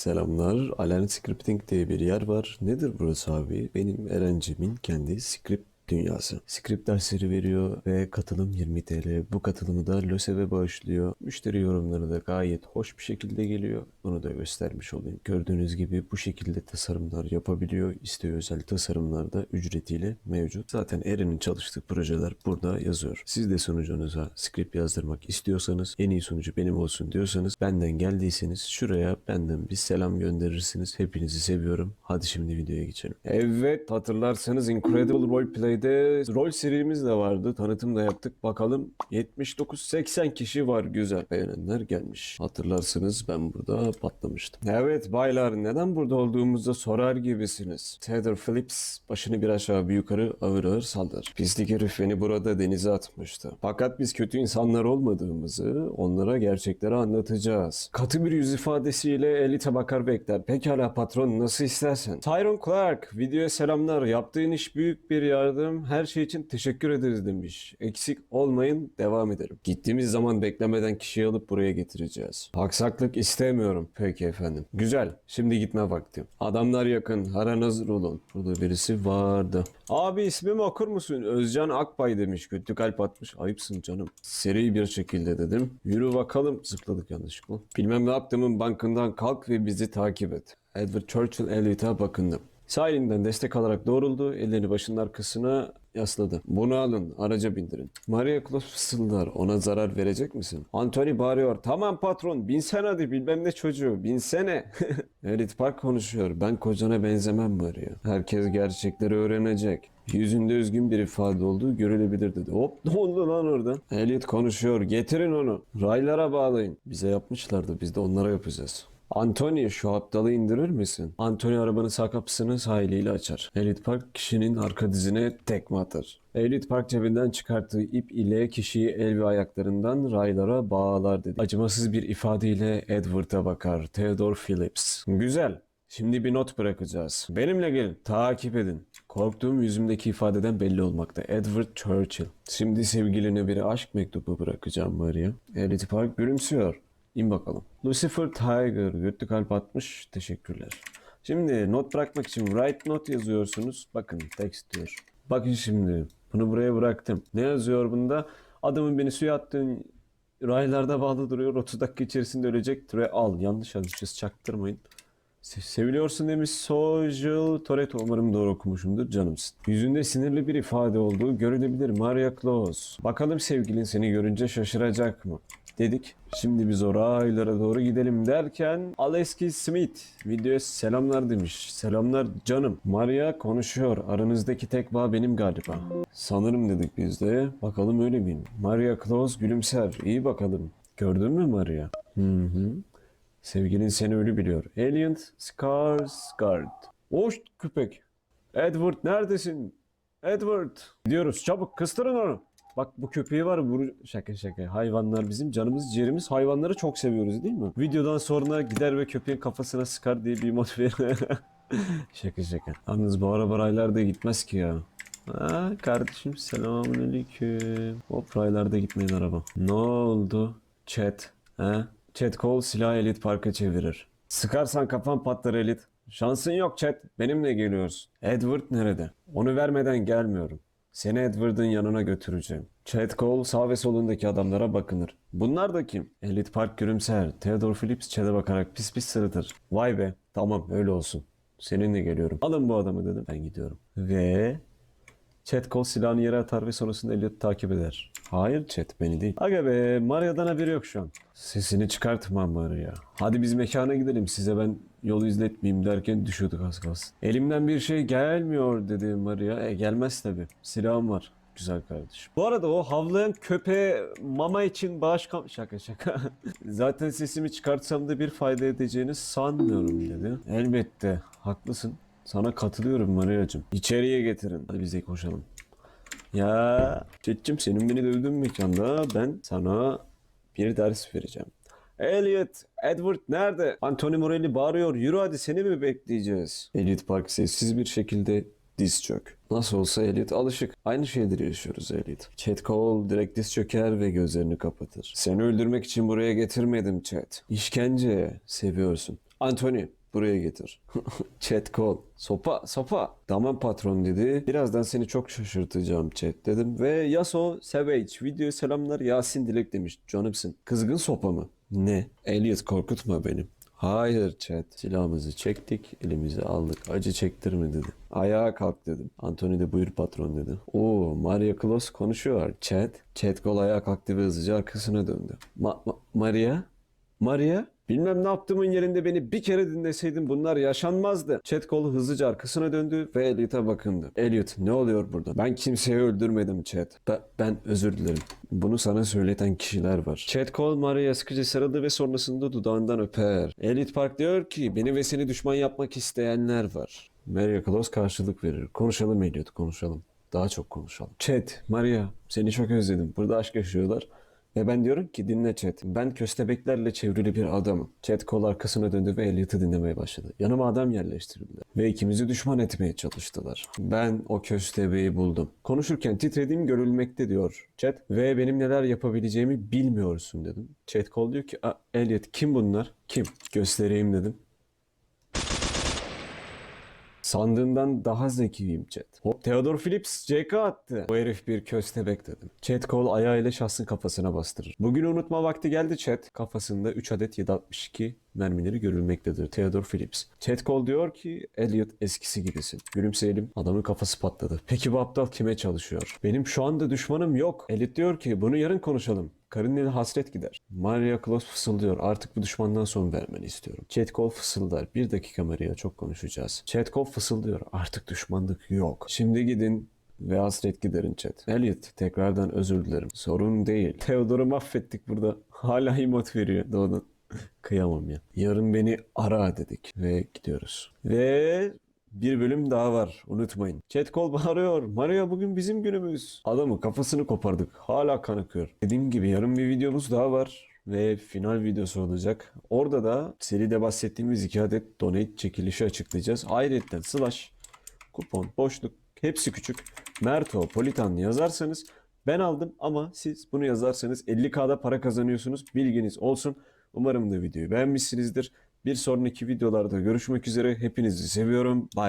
Selamlar. Alan Scripting diye bir yer var. Nedir burası abi? Benim Erencim'in kendi script dünyası. Script dersleri veriyor ve katılım 20 TL. Bu katılımı da LÖSEV'e bağışlıyor. Müşteri yorumları da gayet hoş bir şekilde geliyor. Bunu da göstermiş olayım. Gördüğünüz gibi bu şekilde tasarımlar yapabiliyor. İsteği özel tasarımlar da ücretiyle mevcut. Zaten Eren'in çalıştığı projeler burada yazıyor. Siz de sunucunuza script yazdırmak istiyorsanız en iyi sunucu benim olsun diyorsanız benden geldiyseniz şuraya benden bir selam gönderirsiniz. Hepinizi seviyorum. Hadi şimdi videoya geçelim. Evet hatırlarsanız Incredible Roleplay'de rol serimiz de vardı. Tanıtım da yaptık. Bakalım 79-80 kişi var güzel. Beğenenler gelmiş. Hatırlarsınız ben burada patlamıştım. Evet baylar neden burada olduğumuzda sorar gibisiniz. Tether Phillips başını bir aşağı bir yukarı ağır ağır saldır. Pislik herif burada denize atmıştı. Fakat biz kötü insanlar olmadığımızı onlara gerçekleri anlatacağız. Katı bir yüz ifadesiyle elite bakar bekler. Pekala patron nasıl istersen. Tyron Clark videoya selamlar. Yaptığın iş büyük bir yardım. Her şey için teşekkür ederiz demiş. Eksik olmayın devam edelim. Gittiğimiz zaman beklemeden kişiyi alıp buraya getireceğiz. Aksaklık istemiyorum. Peki efendim. Güzel. Şimdi gitme vakti. Adamlar yakın. Haran hazır olun. Burada birisi vardı. Abi ismimi okur musun? Özcan Akbay demiş. Kötü kalp atmış. Ayıpsın canım. Seri bir şekilde dedim. Yürü bakalım. Zıpladık yanlışlıkla. Bilmem ne yaptığımın bankından kalk ve bizi takip et. Edward Churchill Elite'e bakındım. Sağ elinden destek alarak doğruldu. Ellerini başının arkasına yasladı. Bunu alın. Araca bindirin. Maria Claus fısıldar. Ona zarar verecek misin? Anthony bağırıyor. Tamam patron. Binsene hadi bilmem ne çocuğu. Binsene. Elit Park konuşuyor. Ben kocana benzemem Maria. Herkes gerçekleri öğrenecek. Yüzünde üzgün bir ifade olduğu görülebilir dedi. Hop ne oldu lan orada? Elliot konuşuyor. Getirin onu. Raylara bağlayın. Bize yapmışlardı. Biz de onlara yapacağız. Anthony şu aptalı indirir misin? Anthony arabanın sağ kapısını sağ eliyle açar. Elite Park kişinin arka dizine tekme atar. Elite Park cebinden çıkarttığı ip ile kişiyi el ve ayaklarından raylara bağlar dedi. Acımasız bir ifadeyle Edward'a bakar. Theodore Phillips. Güzel. Şimdi bir not bırakacağız. Benimle gelin. Takip edin. Korktuğum yüzümdeki ifadeden belli olmakta. Edward Churchill. Şimdi sevgiline bir aşk mektubu bırakacağım Maria. Elite Park gülümsüyor. İn bakalım. Lucifer Tiger. Götlü kalp atmış. Teşekkürler. Şimdi not bırakmak için write note yazıyorsunuz. Bakın text diyor. Bakın şimdi. Bunu buraya bıraktım. Ne yazıyor bunda? Adamın beni suya attığın raylarda bağlı duruyor. 30 dakika içerisinde ölecek. Türe al. Yanlış yazmışız. Çaktırmayın. Se- Seviliyorsun demiş Social Toretto. Umarım doğru okumuşumdur canımsın. Yüzünde sinirli bir ifade olduğu görülebilir Maria Claus. Bakalım sevgilin seni görünce şaşıracak mı? Dedik. Şimdi biz o raylara doğru gidelim derken Aleski Smith videoya selamlar demiş. Selamlar canım. Maria konuşuyor. Aranızdaki tek bağ benim galiba. Sanırım dedik biz de. Bakalım öyle miyim? Maria Claus gülümser. İyi bakalım. Gördün mü Maria? Hı hı. Sevgilin seni ölü biliyor. Alien Skarsgård. Hoş köpek. Edward neredesin? Edward. Gidiyoruz çabuk kıstırın onu. Bak bu köpeği var vur şaka şaka. Hayvanlar bizim canımız ciğerimiz. Hayvanları çok seviyoruz değil mi? Videodan sonra gider ve köpeğin kafasına sıkar diye bir mod ver. şaka şaka. Yalnız bu araba raylarda gitmez ki ya. Ha, kardeşim selamünaleyküm. Hop raylarda gitmeyin araba. Ne oldu? Chat. He? Chat kol silah elit parka çevirir. Sıkarsan kafan patlar elit. Şansın yok chat. Benimle geliyorsun. Edward nerede? Onu vermeden gelmiyorum. Seni Edward'ın yanına götüreceğim. Chat Cole sağ ve solundaki adamlara bakınır. Bunlar da kim? Elite Park gülümser. Theodore Phillips Chat'e bakarak pis pis sırıtır. Vay be. Tamam öyle olsun. Seninle geliyorum. Alın bu adamı dedim. Ben gidiyorum. Ve Chat kol silahını yere atar ve sonrasında Elliot takip eder. Hayır chat beni değil. Aga be Maria'dan haberi yok şu an. Sesini çıkartma Maria. Hadi biz mekana gidelim size ben yolu izletmeyeyim derken düşüyorduk az kalsın. Elimden bir şey gelmiyor dedi Maria. E gelmez tabi. Silahım var. Güzel kardeşim. Bu arada o havlayan köpeğe mama için bağış kam... Şaka şaka. Zaten sesimi çıkartsam da bir fayda edeceğini sanmıyorum dedi. Elbette. Haklısın. Sana katılıyorum Maria'cığım. İçeriye getirin. Hadi biz de koşalım. Ya Cetçim senin beni dövdüğün mekanda ben sana bir ders vereceğim. Elliot, Edward nerede? Anthony Morelli bağırıyor. Yürü hadi seni mi bekleyeceğiz? Elliot Park sessiz bir şekilde diz çök. Nasıl olsa Elliot alışık. Aynı şeyleri yaşıyoruz Elliot. Chet Cole direkt diz çöker ve gözlerini kapatır. Seni öldürmek için buraya getirmedim Chet. İşkence seviyorsun. Anthony buraya getir. Chat call. Sopa sopa. Tamam patron dedi. Birazdan seni çok şaşırtacağım chat dedim. Ve Yaso Savage video selamlar Yasin Dilek demiş. Canımsın. Kızgın sopa mı? Ne? Elliot korkutma beni. Hayır chat. Silahımızı çektik, elimizi aldık. Acı çektirme dedi. Ayağa kalk dedim. Anthony de buyur patron dedi. Oo Maria Claus konuşuyor. Chat. Chat kol ayağa kalktı ve hızlıca arkasına döndü. Ma- Ma- Maria? Maria? Bilmem ne yaptığımın yerinde beni bir kere dinleseydin bunlar yaşanmazdı. Chat kolu hızlıca arkasına döndü ve Elliot'a bakındı. Elliot ne oluyor burada? Ben kimseyi öldürmedim Chat. Be- ben özür dilerim. Bunu sana söyleten kişiler var. Chat Cole Maria'ya sıkıca sarıldı ve sonrasında dudağından öper. Elliot Park diyor ki beni ve seni düşman yapmak isteyenler var. Maria Claus karşılık verir. Konuşalım Elliot konuşalım. Daha çok konuşalım. Chat, Maria seni çok özledim. Burada aşk yaşıyorlar. Ve ben diyorum ki dinle chat. Ben köstebeklerle çevrili bir adamım. Chat kol arkasına döndü ve Elliot'ı dinlemeye başladı. Yanıma adam yerleştirdiler. Ve ikimizi düşman etmeye çalıştılar. Ben o köstebeği buldum. Konuşurken titrediğim görülmekte diyor chat. Ve benim neler yapabileceğimi bilmiyorsun dedim. Chat kol diyor ki "Aa, Elliot kim bunlar? Kim? Göstereyim dedim. Sandığından daha zekiyim chat. Hop Theodore Phillips CK attı. Bu herif bir köstebek dedim. Chat kol ayağıyla şahsın kafasına bastırır. Bugün unutma vakti geldi chat. Kafasında 3 adet 762 mermileri görülmektedir. Theodore Phillips. Chat kol diyor ki Elliot eskisi gibisin. Gülümseyelim. Adamın kafası patladı. Peki bu aptal kime çalışıyor? Benim şu anda düşmanım yok. Elliot diyor ki bunu yarın konuşalım. Karın eli hasret gider. Maria Claus fısıldıyor. Artık bu düşmandan son vermeni istiyorum. Chetkov fısıldar. Bir dakika Maria çok konuşacağız. Chetkov fısıldıyor. Artık düşmanlık yok. Şimdi gidin ve hasret giderin chat. Elliot tekrardan özür dilerim. Sorun değil. Theodor'u mahvettik burada. Hala emot veriyor doğrudan. Kıyamam ya. Yarın beni ara dedik ve gidiyoruz. Ve bir bölüm daha var. Unutmayın. Chat kol bağırıyor. Maria bugün bizim günümüz. Adamın kafasını kopardık. Hala kan akıyor. Dediğim gibi yarın bir videomuz daha var. Ve final videosu olacak. Orada da seride bahsettiğimiz iki adet donate çekilişi açıklayacağız. Ayrıca slash, kupon, boşluk hepsi küçük. Merto, Politan yazarsanız ben aldım ama siz bunu yazarsanız 50k'da para kazanıyorsunuz. Bilginiz olsun. Umarım da videoyu beğenmişsinizdir. Bir sonraki videolarda görüşmek üzere. Hepinizi seviyorum. Bay bay.